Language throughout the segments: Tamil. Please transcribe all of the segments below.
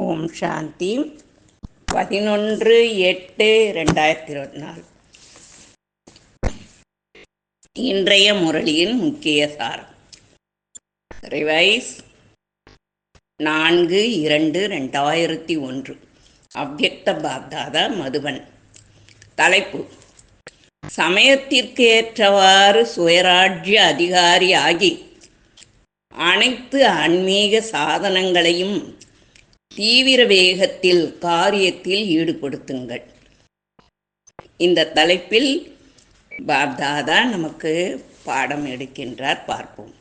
ஓம் சாந்தி. பதினொன்று எட்டு ரெண்டாயிரத்தி இருபத்தி நாலு இன்றைய முரளியின் முக்கிய சாரம். ரிவைஸ் நான்கு இரண்டு ரெண்டாயிரத்தி ஒன்று அவ்வக்த பாப்தாதா மதுவன் தலைப்பு. சமயத்திற்கு ஏற்றவாறு சுயராஜ்ய அதிகாரி ஆகி அனைத்து ஆன்மீக சாதனங்களையும் தீவிர வேகத்தில் காரியத்தில் ஈடுபடுத்துங்கள். இந்த தலைப்பில் பாப்தாதா நமக்கு பாடம் எடுக்கின்றார் பார்ப்போம்.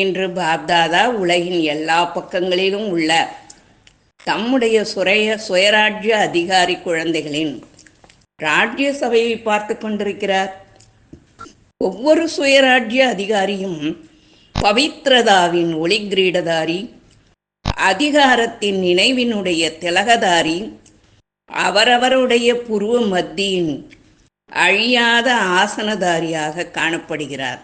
இன்று பாப்தாதா உலகின் எல்லா பக்கங்களிலும் உள்ள தம்முடைய சுரைய சுயராஜ்ய அதிகாரி குழந்தைகளின் ராஜ்ய சபையை பார்த்து கொண்டிருக்கிறார். ஒவ்வொரு சுயராஜ்ய அதிகாரியும் பவித்ரதாவின் ஒளி கிரீடதாரி அதிகாரத்தின் நினைவினுடைய திலகதாரி அவரவருடைய புருவ மத்தியின் அழியாத ஆசனதாரியாக காணப்படுகிறார்.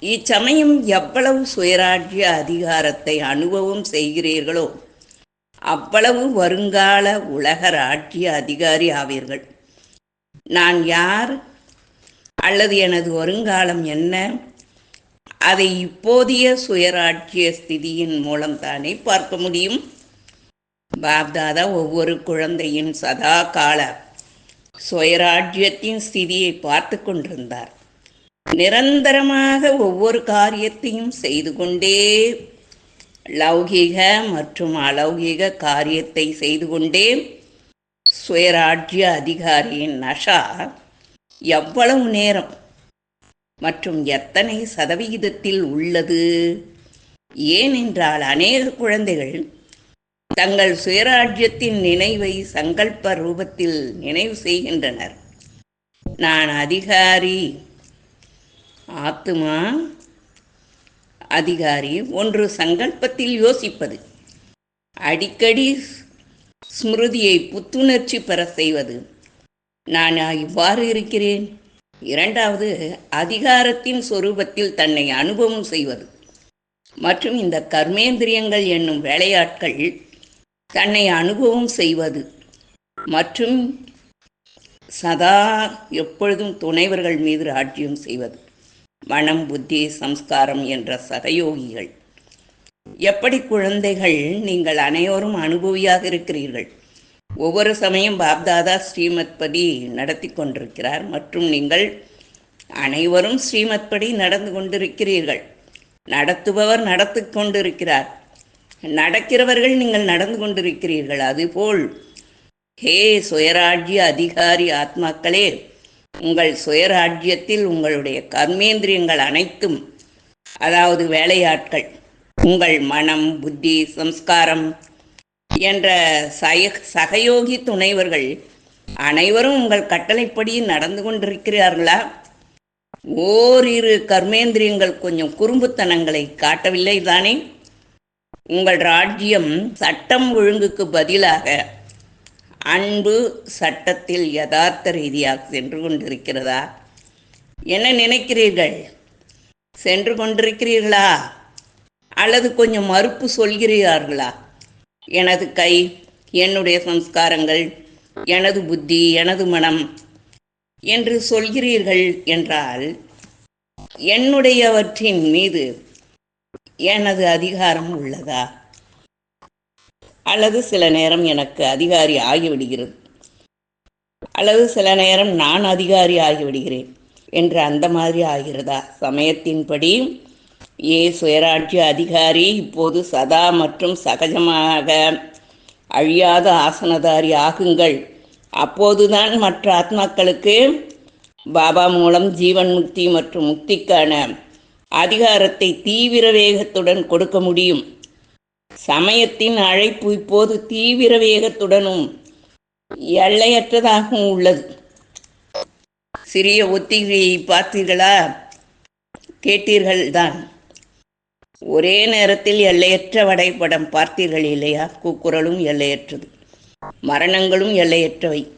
இச்சமயம் எவ்வளவு சுயராஜ்ய அதிகாரத்தை அனுபவம் செய்கிறீர்களோ அவ்வளவு வருங்கால உலக ராஜ்ய அதிகாரி ஆவீர்கள். நான் யார்? அல்லது எனது வருங்காலம் என்ன? அதை இப்போதைய சுயராட்சிய ஸ்திதியின் மூலம் தானே பார்க்க முடியும்? பாப்தாதா ஒவ்வொரு குழந்தையின் சதா கால சுயராஜ்யத்தின் ஸ்திதியை பார்த்து கொண்டிருந்தார். நிரந்தரமாக ஒவ்வொரு காரியத்தையும் செய்து கொண்டே லௌகீக மற்றும் அலௌகீக காரியத்தை செய்து கொண்டே சுயராஜ்ய அதிகாரியின் நஷா எவ்வளவு நேரம் மற்றும் எத்தனை சதவிகிதத்தில் உள்ளது? ஏனென்றால் அநேக குழந்தைகள் தங்கள் சுயராஜ்யத்தின் நினைவை சங்கல்ப ரூபத்தில் நினைவு செய்கின்றனர். நான் அதிகாரி. ஆத்துமா? அதிகாரி ஒன்று சங்கல்பத்தில் யோசிப்பது. அடிக்கடி ஸ்மிருதியை புத்துணர்ச்சி பெற செய்வது. நான் இவ்வாறு இருக்கிறேன். இரண்டாவது அதிகாரத்தின் சொரூபத்தில் தன்னை அனுபவம் செய்வது. மற்றும் இந்த கர்மேந்திரியங்கள் என்னும் வேலையாட்கள் தன்னை அனுபவம் செய்வது. மற்றும் சதா எப்பொழுதும் துணைவர்கள் மீது ராஜ்யம் செய்வது. மனம் புத்தி சம்ஸ்காரம் என்ற சதயோகிகள். எப்படி குழந்தைகள் நீங்கள் அனைவரும் அனுபவியாக இருக்கிறீர்கள்? ஒவ்வொரு சமயம் பாப்தாதா ஸ்ரீமத் படி நடத்தி கொண்டிருக்கிறார். மற்றும் நீங்கள் அனைவரும் ஸ்ரீமத் படி நடந்து கொண்டிருக்கிறீர்கள். நடத்துபவர் நடத்து கொண்டிருக்கிறார். நடக்கிறவர்கள் நீங்கள் நடந்து கொண்டிருக்கிறீர்கள். அதுபோல் ஹே சுயராஜ்ய அதிகாரி ஆத்மாக்களே உங்கள் சுயராஜ்யத்தில் உங்களுடைய கர்மேந்திரியங்கள் அனைத்தும் அதாவது வேலையாட்கள் உங்கள் மனம் புத்தி சம்ஸ்காரம் என்ற சய சகயோகி துணைவர்கள் அனைவரும் உங்கள் கட்டளைப்படி நடந்து கொண்டிருக்கிறார்களா? ஓரிரு கர்மேந்திரியங்கள் கொஞ்சம் குறும்புத்தனங்களை காட்டவில்லை தானே? உங்கள் ராஜ்யம் சட்டம் ஒழுங்குக்கு பதிலாக அன்பு சட்டத்தில் யதார்த்த ரீதியாக சென்று கொண்டிருக்கிறதா? என்ன நினைக்கிறீர்கள்? சென்று கொண்டிருக்கிறீர்களா? அல்லது கொஞ்சம் மறுப்பு சொல்கிறீர்களா? எனது கை என்னுடைய சம்ஸ்காரங்கள் எனது புத்தி எனது மனம் என்று சொல்கிறீர்கள் என்றால் என்னுடையவற்றின் மீது எனது அதிகாரம் உள்ளதா? அல்லது சில நேரம் எனக்கு அதிகாரி ஆகிவிடுகிறது. அல்லது சில நேரம் நான் அதிகாரி ஆகிவிடுகிறேன். என்று அந்த மாதிரி ஆகிறதா? சமயத்தின்படி ஏ சுயராட்சிய அதிகாரி இப்போது சதா மற்றும் சகஜமாக அழியாத ஆசனதாரி ஆகுங்கள். அப்போதுதான் மற்ற ஆத்மாக்களுக்கு பாபா மூலம் ஜீவன் முக்தி மற்றும் முக்திக்கான அதிகாரத்தை தீவிர வேகத்துடன் கொடுக்க முடியும். சமயத்தின் அழைப்பு இப்போது தீவிர வேகத்துடனும் எல்லையற்றதாகவும் உள்ளது. சிறிய ஒத்திகையை பார்த்தீர்களா? கேட்டீர்கள்தான். ஒரே நேரத்தில் எல்லையற்ற வடைப்படம் பார்த்தீர்கள் இல்லையா? கூக்குரலும் எல்லையற்றது. மரணங்களும் எல்லையற்றவை.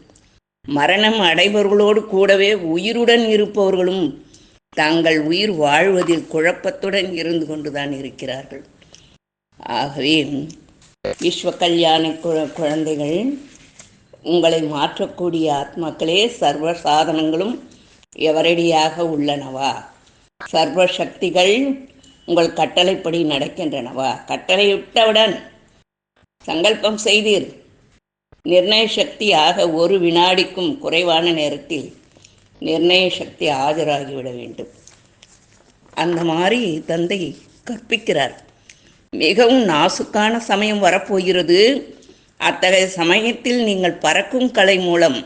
மரணம் அடைபவர்களோடு கூடவே உயிருடன் இருப்பவர்களும் தாங்கள் உயிர் வாழ்வதில் குழப்பத்துடன் இருந்து கொண்டுதான் இருக்கிறார்கள். ஆகவே விஸ்வ கல்யாண குழந்தைகள் உங்களை மாற்றக்கூடிய ஆத்மாக்களே சர்வ சாதனங்களும் எவரடியாக உள்ளனவா? சர்வ சக்திகள் உங்கள் கட்டளைப்படி நடக்கின்றனவா? கட்டளையிட்டவுடன் சங்கல்பம் செய்தீர். நிர்ணய சக்தியாக ஒரு வினாடிக்கும் குறைவான நேரத்தில் நிர்ணய சக்தி ஆஜராகிவிட வேண்டும். அந்த மாதிரி தந்தை கற்பிக்கிறார். மிகவும் நாசுக்கான சமயம் வரப்போகிறது. அத்தகைய சமயத்தில் நீங்கள் பறக்கும் கலை மூலம்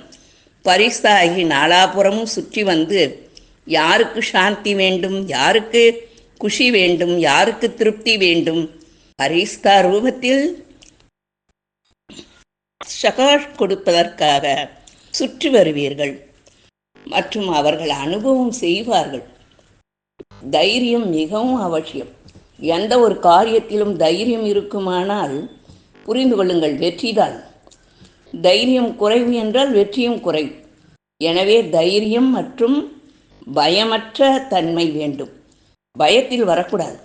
பரிசாகி நாலாபுறமும் சுற்றி வந்து யாருக்கு சாந்தி வேண்டும்? யாருக்கு குஷி வேண்டும் யாருக்கு திருப்தி வேண்டும்? பரிஸ்கா ரூபத்தில் சகாஷ் கொடுப்பதற்காக சுற்றி வருவீர்கள் மற்றும் அவர்கள் அனுபவம் செய்வார்கள். தைரியம் மிகவும் அவசியம். எந்த ஒரு காரியத்திலும் தைரியம் இருக்குமானால் புரிந்து கொள்ளுங்கள் வெற்றிதான் தைரியம் குறைவு என்றால் வெற்றியும் குறைவு. எனவே தைரியம் மற்றும் பயமற்ற தன்மை வேண்டும். பயத்தில் வரக்கூடாது.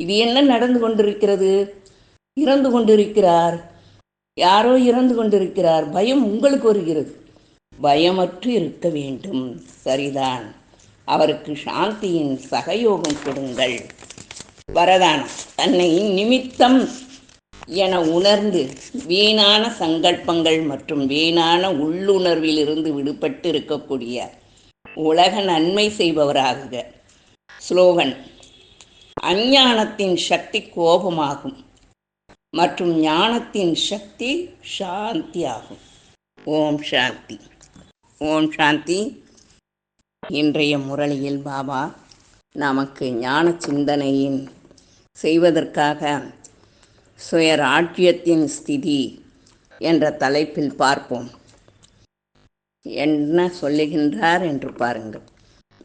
இது என்ன நடந்து கொண்டிருக்கிறது? இறந்து கொண்டிருக்கிறார். யாரோ இறந்து கொண்டிருக்கிறார். பயம் உங்களுக்கு வருகிறது. பயமற்று இருக்க வேண்டும். சரிதான். அவருக்கு சாந்தியின் சகயோகம் கொடுங்கள். வரதானம். தன்னை நிமித்தம் என உணர்ந்து வீணான சங்கல்பங்கள் மற்றும் வீணான உள்ளுணர்விலிருந்து விடுபட்டு இருக்கக்கூடிய உலக நன்மை செய்பவராகுக. ஸ்லோகன். அஞ்ஞானத்தின் சக்தி கோபமாகும் மற்றும் ஞானத்தின் சக்தி சாந்தி ஆகும் ஓம் சாந்தி. ஓம் சாந்தி. இன்றைய முரளியில் பாபா நமக்கு ஞான சிந்தனையின் செய்வதற்காக சுயராஜ்யத்தின் ஸ்திதி என்ற தலைப்பில் பார்ப்போம். என்ன சொல்லுகின்றார் என்று பாருங்கள்.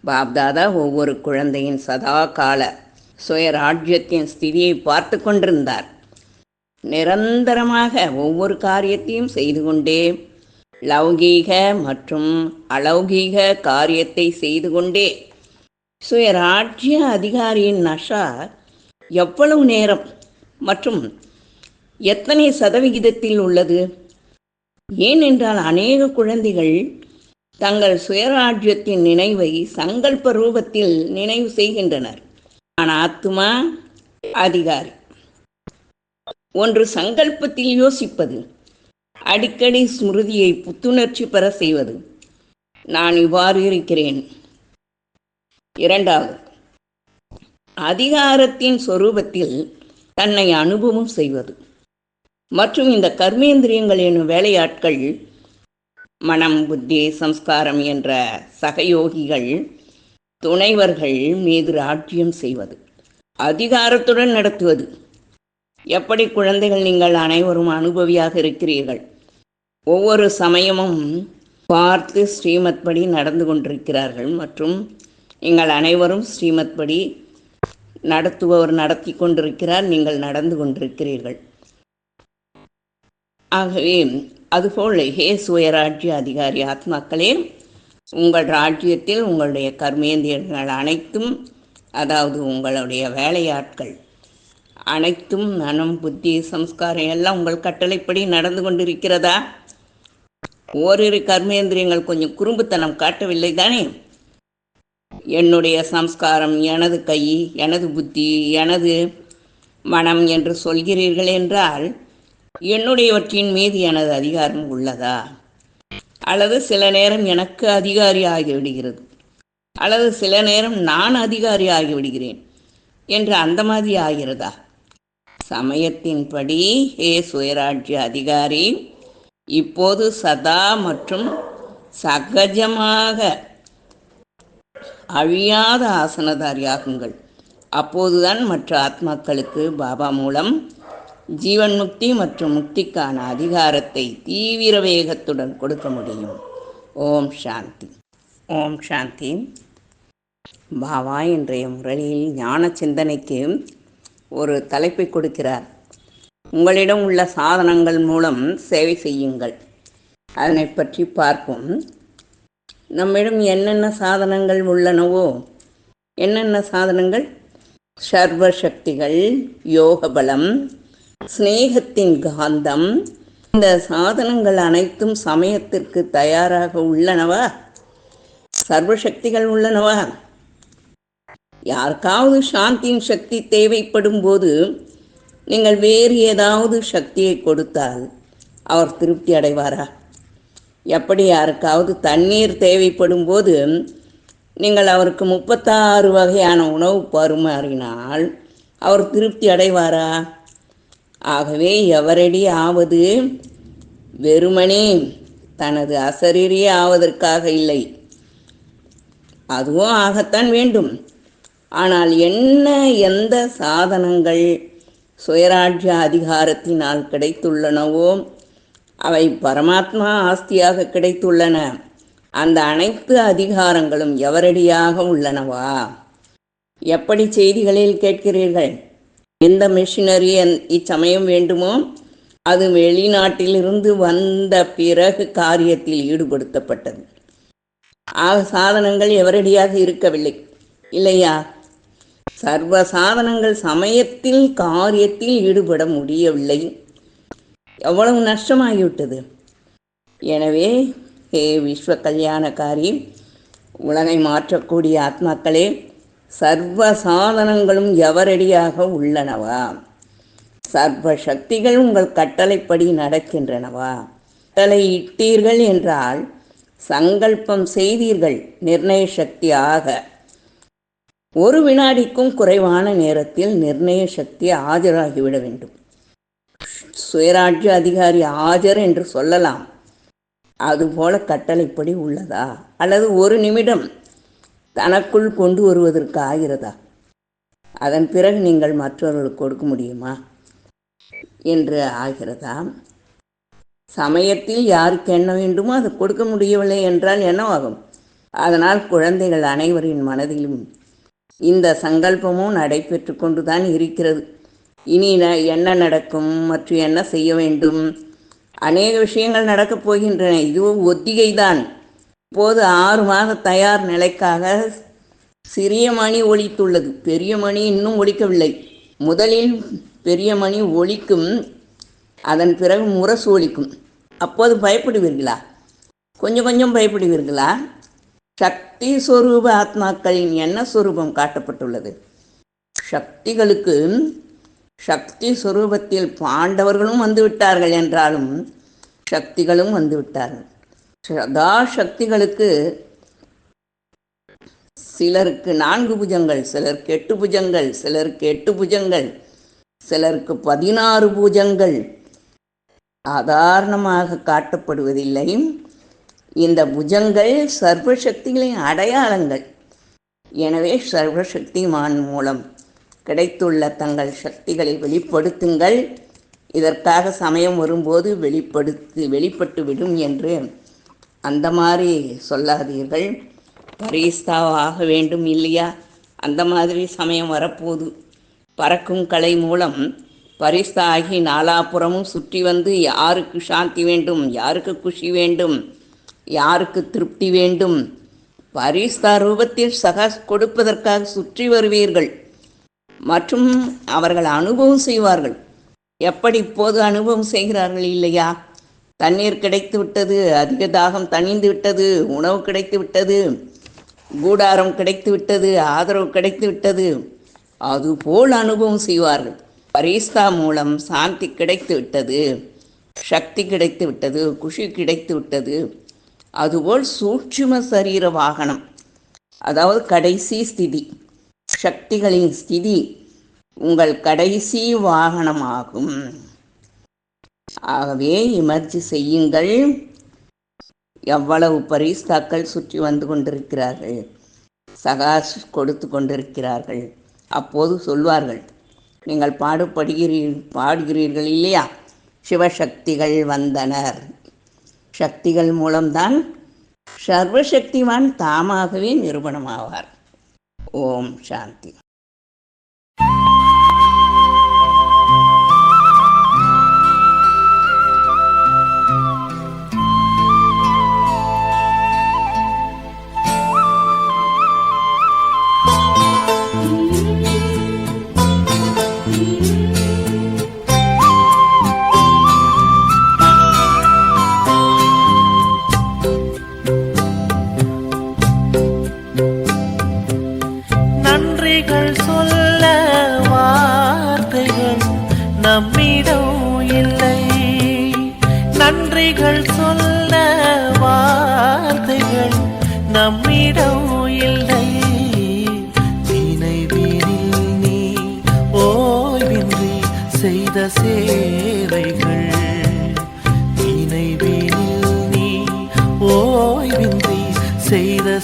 பாப்தாதா ஒவ்வொரு குழந்தையின் சதா கால சுயராஜ்யத்தின் ஸ்திதியை பார்த்து கொண்டிருந்தார். நிரந்தரமாக ஒவ்வொரு காரியத்தையும் செய்து கொண்டே லௌகீக மற்றும் அலௌகீக காரியத்தை செய்து கொண்டே சுயராஜ்ய அதிகாரியின் நஷா எவ்வளவு நேரம் மற்றும் எத்தனை சதவிகிதத்தில் உள்ளது? ஏனென்றால் அநேக குழந்தைகள் தங்கள் சுயராஜ்யத்தின் நினைவை சங்கல்ப ரூபத்தில் நினைவு செய்கின்றனர். ஆனால் ஆத்மா அதிகாரி. ஒன்று சங்கல்பத்தில் யோசிப்பது அடிக்கடி ஸ்மிருதியை புத்துணர்ச்சி பெற செய்வது. நான் இவ்வாறு இருக்கிறேன். இரண்டாவது அதிகாரத்தின் சொரூபத்தில் தன்னை அனுபவம் செய்வது. மற்றும் இந்த கர்மேந்திரியங்கள் எனும் வேலையாட்கள் மனம் புத்தி சம்ஸ்காரம் என்ற சகயோகிகள் துணைவர்கள் மீது ராஜ்யம் செய்வது அதிகாரத்துடன் நடத்துவது. எப்படி குழந்தைகள் நீங்கள் அனைவரும் அனுபவியாக இருக்கிறீர்கள்? ஒவ்வொரு சமயமும் பார்த்து ஸ்ரீமத் படி நடந்து கொண்டிருக்கிறார்கள் மற்றும் நீங்கள் அனைவரும் ஸ்ரீமத் படி நடத்துபவர் நடத்தி கொண்டிருக்கிறார் நீங்கள் நடந்து கொண்டிருக்கிறீர்கள். ஆகவே அதுபோல் ஹே சுயராஜ்ய அதிகாரி ஆத்மாக்களே உங்கள் ராஜ்யத்தில் உங்களுடைய கர்மேந்திரியங்கள் அனைத்தும் அதாவது உங்களுடைய வேலையாட்கள் அனைத்தும் மனம் புத்தி சம்ஸ்காரம் எல்லாம் உங்கள் கட்டளைப்படி நடந்து கொண்டிருக்கிறதா? ஓரிரு கர்மேந்திரியங்கள் கொஞ்சம் குறும்புத்தனம் காட்டவில்லை தானே? என்னுடைய சம்ஸ்காரம் எனது கை எனது புத்தி எனது மனம் என்று சொல்கிறீர்கள் என்றால் என்னுடையவற்றின் மீது எனது அதிகாரம் உள்ளதா? அல்லது சில நேரம் எனக்கு அதிகாரி ஆகிவிடுகிறது. அல்லது சில நேரம் நான் அதிகாரி ஆகிவிடுகிறேன் என்று அந்த மாதிரி ஆகிறதா? சமயத்தின்படி ஹே சுயராஜ்ய அதிகாரி இப்போது சதா மற்றும் சகஜமாக அழியாத ஆசனதாரியாகுங்கள். அப்போதுதான் மற்ற ஆத்மாக்களுக்கு பாபா மூலம் ஜீவன் முக்தி மற்றும் முக்திக்கான அதிகாரத்தை தீவிர வேகத்துடன் கொடுக்க முடியும். ஓம் சாந்தி. ஓம் சாந்தி. பாபா இன்றைய முரளியில் ஞான சிந்தனைக்கு ஒரு தலைப்பை கொடுக்கிறார். உங்களிடம் உள்ள சாதனங்கள் மூலம் சேவை செய்யுங்கள். அதனை பற்றி பார்ப்போம். நம்மிடம் என்னென்ன சாதனங்கள் உள்ளனவோ என்னென்ன சாதனங்கள்? சர்வ சக்திகள் யோக பலம் சிநேகத்தின் காந்தம். இந்த சாதனங்கள் அனைத்தும் சமயத்திற்கு தயாராக உள்ளனவா? சர்வசக்திகள் உள்ளனவா? யாருக்காவது சாந்தியின் சக்தி தேவைப்படும் போது நீங்கள் வேறு ஏதாவது சக்தியை கொடுத்தால் அவர் திருப்தி அடைவாரா? எப்படி யாருக்காவது தண்ணீர் தேவைப்படும் போது நீங்கள் அவருக்கு முப்பத்தாறு வகையான உணவு பருமாறினால் அவர் திருப்தி அடைவாரா? ஆகவே எவரடி ஆவது வெறுமனே தனது அசரீரியே ஆவதற்காக இல்லை. அதுவும் ஆகத்தான் வேண்டும். ஆனால் என்ன எந்த சாதனங்கள் சுயராஜ்ய அதிகாரத்தினால் கிடைத்துள்ளனவோ அவை பரமாத்மா ஆஸ்தியாக கிடைத்துள்ளன. அந்த அனைத்து அதிகாரங்களும் எவரடியாக உள்ளனவா? எப்படி செய்திகளில் கேட்கிறீர்கள்? எந்த மிஷினரி இச்சமயம் வேண்டுமோ அது வெளிநாட்டிலிருந்து வந்த பிறகு காரியத்தில் ஈடுபடுத்தப்பட்டது. ஆக சாதனங்கள் எவரடியாக இருக்கவில்லை. இல்லையா? சர்வ சாதனங்கள் சமயத்தில் காரியத்தில் ஈடுபட முடியவில்லை. எவ்வளவு நஷ்டமாகிவிட்டது? எனவே ஹே விஸ்வ கல்யாணக்காரி உலகை மாற்றக்கூடிய ஆத்மாக்களே சர்வ சாதனங்களும் எவரடியாக உள்ளனவா? சர்வ சக்திகள் உங்கள் கட்டளைப்படி நடக்கின்றனவா? கட்டளை இட்டீர்கள் என்றால் சங்கல்பம் செய்தீர்கள் நிர்ணய சக்தியாக ஒரு வினாடிக்கும் குறைவான நேரத்தில் நிர்ணய சக்தி ஆஜராகிவிட வேண்டும். சுயராஜ்ய அதிகாரி ஆஜர் என்று சொல்லலாம். அதுபோல கட்டளைப்படி உள்ளதா? அல்லது ஒரு நிமிடம் தனக்குள் கொண்டு வருவதற்கு ஆகிறதா? அதன் பிறகு நீங்கள் மற்றவர்களுக்கு கொடுக்க முடியுமா? என்று ஆகிறதா? சமயத்தில் யாருக்கு என்ன வேண்டுமோ அது கொடுக்க முடியவில்லை என்றால் என்னவாகும்? அதனால் குழந்தைகள் அனைவரின் மனதிலும் இந்த சங்கல்பமும் நடைபெற்று கொண்டுதான் இருக்கிறது. இனி என்ன நடக்கும்? மற்றும் என்ன செய்ய வேண்டும்? அநேக விஷயங்கள் நடக்கப் போகின்றன. இதுவும் ஒத்திகை தான் இப்போது ஆறு மாத தயார் நிலைக்காக சிறிய மணி ஒழித்துள்ளது பெரிய மணி இன்னும் ஒழிக்கவில்லை முதலில் பெரிய மணி ஒழிக்கும் அதன் பிறகு முரசு ஒழிக்கும் அப்போது பயப்படுவீர்களா? கொஞ்சம் கொஞ்சம் பயப்படுவீர்களா? சக்தி சொரூப ஆத்மாக்களின் என்ன சொரூபம் காட்டப்பட்டுள்ளது. சக்திகளுக்கு சக்தி ஸ்வரூபத்தில் பாண்டவர்களும் வந்துவிட்டார்கள் என்றாலும் சக்திகளும் வந்துவிட்டார்கள். சதா சக்திகளுக்கு சிலருக்கு நான்கு புஜங்கள் சிலருக்கு எட்டு புஜங்கள் சிலருக்கு எட்டு புஜங்கள் சிலருக்கு பதினாறு பூஜங்கள். சாதாரணமாக காட்டப்படுவதில்லை. இந்த புஜங்கள் சர்வசக்திகளின் அடையாளங்கள். எனவே சர்வசக்திமான் மூலம் கிடைத்துள்ள தங்கள் சக்திகளை வெளிப்படுத்துங்கள். இதற்காக சமயம் வரும்போது வெளிப்படுத்து வெளிப்பட்டு விடும் என்று அந்த மாதிரி சொல்லாதீர்கள். பரிஸ்தாவாக வேண்டும் இல்லையா? அந்த மாதிரி சமயம் வரப்போகுது. பறக்கும் கலை மூலம் பரிஸ்தா ஆகி நாலாபுறமும் சுற்றி வந்து யாருக்கு சாந்தி வேண்டும்? யாருக்கு குஷி வேண்டும்? யாருக்கு திருப்தி வேண்டும்? பரிஸ்தா ரூபத்தில் சகா கொடுப்பதற்காக சுற்றி வருவீர்கள். மற்றும் அவர்கள் அனுபவம் செய்வார்கள். எப்படி இப்போது அனுபவம் செய்கிறார்கள் இல்லையா? தண்ணீர் கிடைத்து விட்டது அதிக தாகம் தணிந்து விட்டது உணவு கிடைத்து விட்டது கூடாரம் கிடைத்து விட்டது ஆதரவு கிடைத்து விட்டது அதுபோல் அனுபவம் செய்வார்கள். பரிஸ்தா மூலம் சாந்தி கிடைத்து விட்டது சக்தி கிடைத்து விட்டது குஷி கிடைத்து விட்டது அதுபோல் சூட்சும சரீர வாகனம் அதாவது கடைசி ஸ்திதி சக்திகளின் ஸ்திதி உங்கள் கடைசி வாகனமாகும். ஆகவே இமர்ஜி செய்யுங்கள். எவ்வளவு பரிஸ்தாக்கள் சுற்றி வந்து கொண்டிருக்கிறார்கள். சகாஸ் கொடுத்து கொண்டிருக்கிறார்கள். அப்போது சொல்வார்கள் நீங்கள் பாடுபடுகிறீர் பாடுகிறீர்கள் இல்லையா? சிவசக்திகள் வந்தனர். சக்திகள் மூலம்தான் சர்வசக்திவான் தாமாகவே நிரூபணமாவார். ஓம் சாந்தி.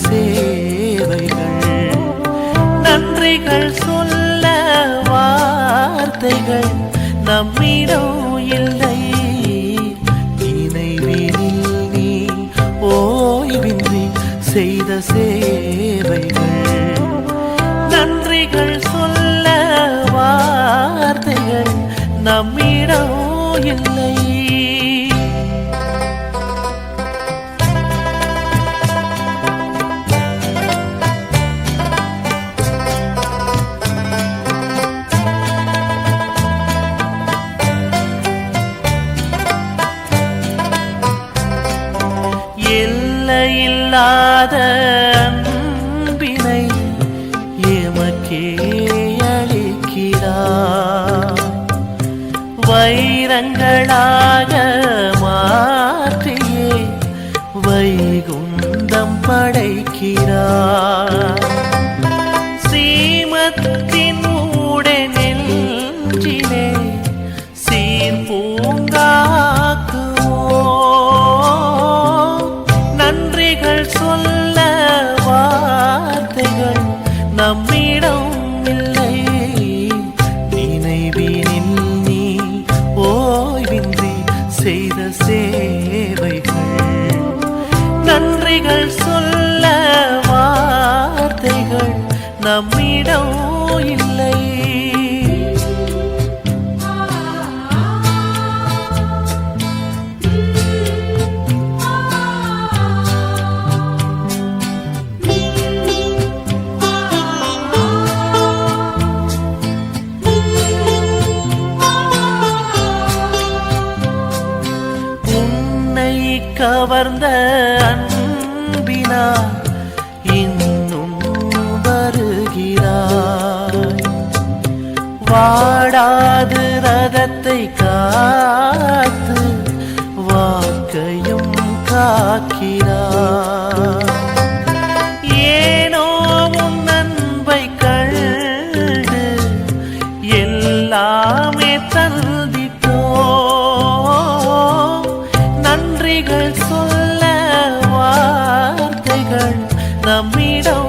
சேவைகள் நன்றிகள் சொல்ல வார்த்தைகள் நம்மிடம் இல்லை. நினைவினில் நீ ஓய்வின்றி செய்த சேவைகள் நன்றிகள் சொல்ல வார்த்தைகள் நம்மிடம் இல்லை. எல்லையில்லாத அன்பினை எமக்கே அளிக்கிறார் வைரங்களாக கதைகள் சொல்ல வார்த்தைகள் நம்மிடம் இல்லை. நினைவினில் நீ ஓய்வின்றி செய்த சேவைகள். நன்றிகள் சொல்ல வார்த்தைகள் நம்மிடம் கவர்ந்த அன்பினா இன்னும் வருகிறாய். வாடாது ரதத்தை கா நம்மிடம்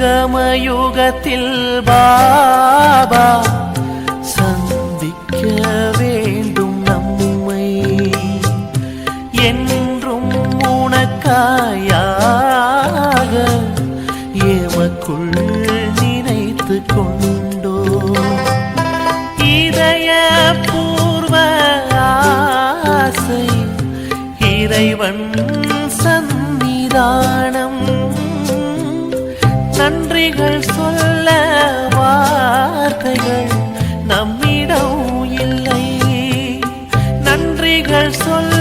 சங்கமயுகத்தில் பாபா சந்திக்க வேண்டும் நம்மை. என்றும் உனக்காயாக எமக்குள் நினைத்து கொண்டோ. இதய பூர்வ ஆசை இறைவன் சந்நிதானம் நன்றிகள் சொல்ல வார்த்தைகள் நம்மிடம் இல்லை. நன்றிகள் சொல்ல